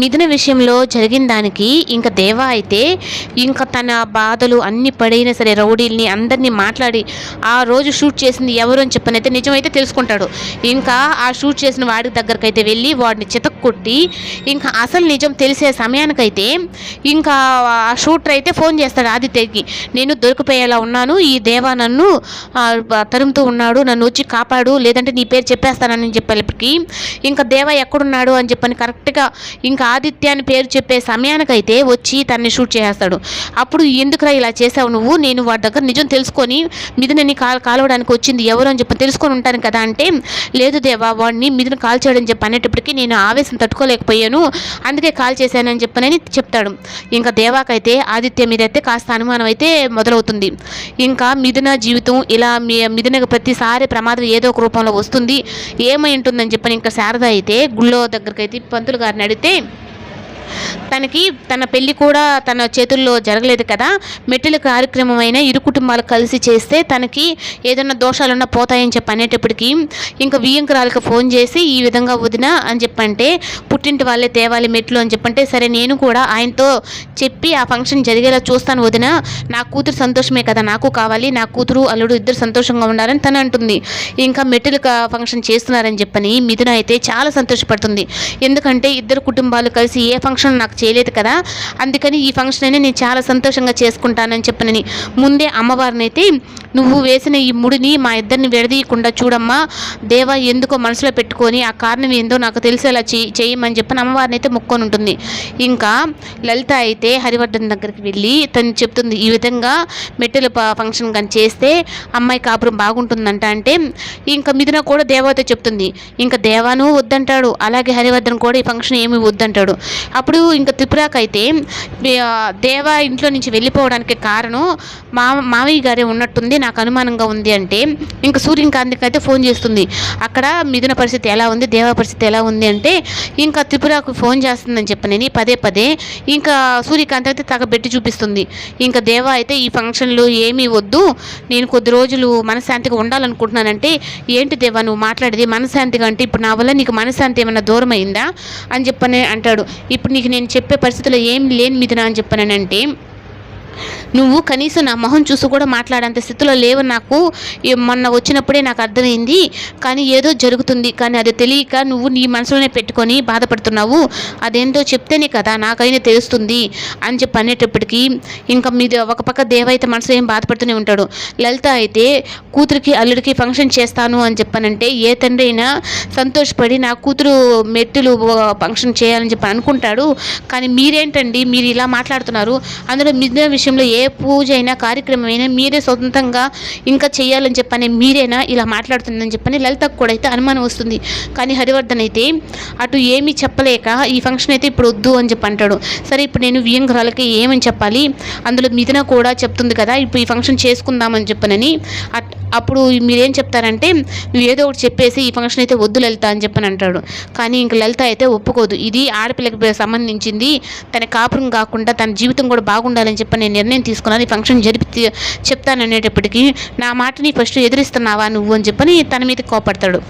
మిథున విషయంలో జరిగిన దానికి ఇంకా దేవా అయితే ఇంకా తన బాధలు అన్ని పడైనా సరే రౌడీల్ని అందరినీ మాట్లాడి ఆ రోజు షూట్ చేసింది ఎవరు అని చెప్పనైతే నిజమైతే తెలుసుకుంటాడు. ఇంకా ఆ షూట్ చేసిన వాడి దగ్గరికి అయితే వెళ్ళి వాడిని చితక్కొట్టి ఇంకా అసలు నిజం తెలిసే సమయానికైతే ఇంకా ఆ షూటర్ అయితే ఫోన్ చేస్తాడు ఆదిత్యకి. నేను దొరికిపోయేలా ఉన్నాను ఈ దేవా నన్ను తరుముతూ ఉన్నాడు నన్ను వచ్చి కాపాడు లేదంటే నీ పేరు చెప్పేస్తానని చెప్పేప్పటికి ఇంకా దేవా ఎక్కడున్నాడు అని చెప్పని కరెక్ట్గా ఇంకా ఆదిత్య అని పేరు చెప్పే సమయానికైతే వచ్చి తన్ని షూట్ చేసేస్తాడు. అప్పుడు ఎందుకురా ఇలా చేసావు నువ్వు? నేను వాడి దగ్గర నిజం తెలుసుకొని మిథునని కాల్ కాలవడానికి వచ్చింది. ఎవరు అని చెప్పి తెలుసుకొని ఉంటాను కదా అంటే లేదు దేవా వాడిని మిథున కాల్ చేయడం చెప్పి అనేటప్పటికీ నేను ఆవేశం తట్టుకోలేకపోయాను. అందుకే కాల్ చేశానని చెప్పనని చెప్తాడు. ఇంకా దేవాకైతే ఆదిత్య మీదైతే కాస్త అనుమానం అయితే మొదలవుతుంది. ఇంకా మిథున జీవితం ఇలా మీ మిథునకు ప్రతిసారి ప్రమాదం ఏదో ఒక రూపంలో వస్తుంది. ఏమై ఉంటుందని చెప్పని ఇంకా శారద అయితే గుళ్ళో దగ్గరకైతే పంతులు గారిని అడిగితే తనకి తన పెళ్ళి కూడా తన చేతుల్లో జరగలేదు కదా. మెట్టుల కార్యక్రమం అయినా ఇరు కుటుంబాలు కలిసి చేస్తే తనకి ఏదైనా దోషాలున్నా పోతాయని చెప్పి అనేటప్పటికి ఇంకా వియంకరాలకు ఫోన్ చేసి ఈ విధంగా వదిన అని చెప్పంటే పుట్టింటి వాళ్ళే తేవాలి మెట్లు అని చెప్పంటే సరే నేను కూడా ఆయనతో చెప్పి ఆ ఫంక్షన్ జరిగేలా చూస్తాను వదిన. నా కూతురు సంతోషమే కదా నాకు కావాలి నా కూతురు అల్లుడు ఇద్దరు సంతోషంగా ఉండాలని తను అంటుంది. ఇంకా మెట్టుల ఫంక్షన్ చేస్తున్నారని చెప్పని మిథున అయితే చాలా సంతోషపడుతుంది. ఎందుకంటే ఇద్దరు కుటుంబాలు కలిసి ఏ ఫంక్షన్ ఫంక్షన్ నాకు చేయలేదు కదా అందుకని ఈ ఫంక్షన్ అయినా నేను చాలా సంతోషంగా చేసుకుంటానని చెప్పనని ముందే అమ్మవారిని అయితే నువ్వు వేసిన ఈ ముడిని మా ఇద్దరిని విడదీయకుండా చూడమ్మా. దేవా ఎందుకో మనసులో పెట్టుకొని ఆ కారణం ఏందో నాకు తెలిసేలా చేయి చేయమని చెప్పని అమ్మవారిని అయితే మొక్కొని ఉంటుంది. ఇంకా లలిత అయితే హరివర్ధన్ దగ్గరికి వెళ్ళి తను చెప్తుంది ఈ విధంగా మెట్టెల ప- ఫంక్షన్ కానీ చేస్తే అమ్మాయి కాపురం బాగుంటుందంట అంటే ఇంకా మిథున కూడా దేవత చెప్తుంది ఇంకా దేవాను వద్దంటాడు అలాగే హరివర్ధన్ కూడా ఈ ఫంక్షన్ ఏమి వద్దంటాడు. అప్పుడు ఇంకా త్రిపురాకైతే అయితే దేవ ఇంట్లో నుంచి వెళ్ళిపోవడానికి కారణం మా మామయ్య గారే ఉన్నట్టుంది నాకు అనుమానంగా ఉంది అంటే ఇంకా సూర్యకాంతికి అయితే ఫోన్ చేస్తుంది. అక్కడ మిథున పరిస్థితి ఎలా ఉంది? దేవ పరిస్థితి ఎలా ఉంది అంటే ఇంకా త్రిపురకు ఫోన్ చేస్తుందని చెప్పనని పదే పదే ఇంకా సూర్యకాంత్ అయితే తగబెట్టి చూపిస్తుంది. ఇంకా దేవ అయితే ఈ ఫంక్షన్లు ఏమీ వద్దు. నేను కొద్ది రోజులు మనశ్శాంతిగా ఉండాలనుకుంటున్నానంటే ఏంటి దేవా నువ్వు మాట్లాడేది మనశ్శాంతిగా అంటే ఇప్పుడు నా వల్ల నీకు మనశ్శాంతి ఏమైనా దూరం అయిందా అని చెప్పని అంటాడు. ఇప్పుడు నీకు నేను చెప్పే పరిస్థితిలో ఏం లేని మిథున అని చెప్పానంటే నువ్వు కనీసం నా మొహం చూసి కూడా మాట్లాడేంత స్థితిలో లేవు నాకు. మొన్న వచ్చినప్పుడే నాకు అర్థమైంది. కానీ ఏదో జరుగుతుంది. కానీ అది తెలియక నువ్వు నీ మనసులోనే పెట్టుకొని బాధపడుతున్నావు. అదేంటో చెప్తేనే కదా నాకైనా తెలుస్తుంది అని చెప్పి అనేటప్పటికీ ఇంకా మీద ఒక పక్క దేవ అయితే మనసులో ఏం బాధపడుతూనే ఉంటాడు. లలిత అయితే కూతురికి అల్లుడికి ఫంక్షన్ చేస్తాను అని చెప్పానంటే ఏ తండ్రి అయినా సంతోషపడి నా కూతురు మెట్టులు ఫంక్షన్ చేయాలని చెప్పి అనుకుంటాడు. కానీ మీరేంటండి? మీరు ఇలా మాట్లాడుతున్నారు. అందులో మిథున విషయంలో ఏ పూజ అయినా కార్యక్రమం అయినా మీరే సొంతంగా ఇంకా చేయాలని చెప్పని మీరేనా ఇలా మాట్లాడుతుందని చెప్పని లలితకు కూడా అయితే అనుమానం వస్తుంది. కానీ హరివర్ధన్ అయితే అటు ఏమీ చెప్పలేక ఈ ఫంక్షన్ అయితే ఇప్పుడు వద్దు అని చెప్పి అంటాడు. సరే ఇప్పుడు నేను వియంకురాలకి ఏమని చెప్పాలి? అందులో మిథున కూడా చెప్తుంది కదా ఇప్పుడు ఈ ఫంక్షన్ చేసుకుందామని చెప్పనని. అట్- అప్పుడు మీరేం చెప్తారంటే నువ్వు ఏదో ఒకటి చెప్పేసి ఈ ఫంక్షన్ అయితే వద్దు లలిత అని చెప్పని అంటాడు. కానీ ఇంక లలిత అయితే ఒప్పుకోదు. ఇది ఆడపిల్లకి సంబంధించింది. తన కాపురం కాకుండా తన జీవితం కూడా బాగుండాలని చెప్పి నేను నిర్ణయం తీసుకున్నాను. ఈ ఫంక్షన్ జరిపి చెప్తాననేటప్పటికీ నా మాటని ఫస్ట్ ఎదిరిస్తున్నావా నువ్వు అని చెప్పని తన మీద కోపడతాడు.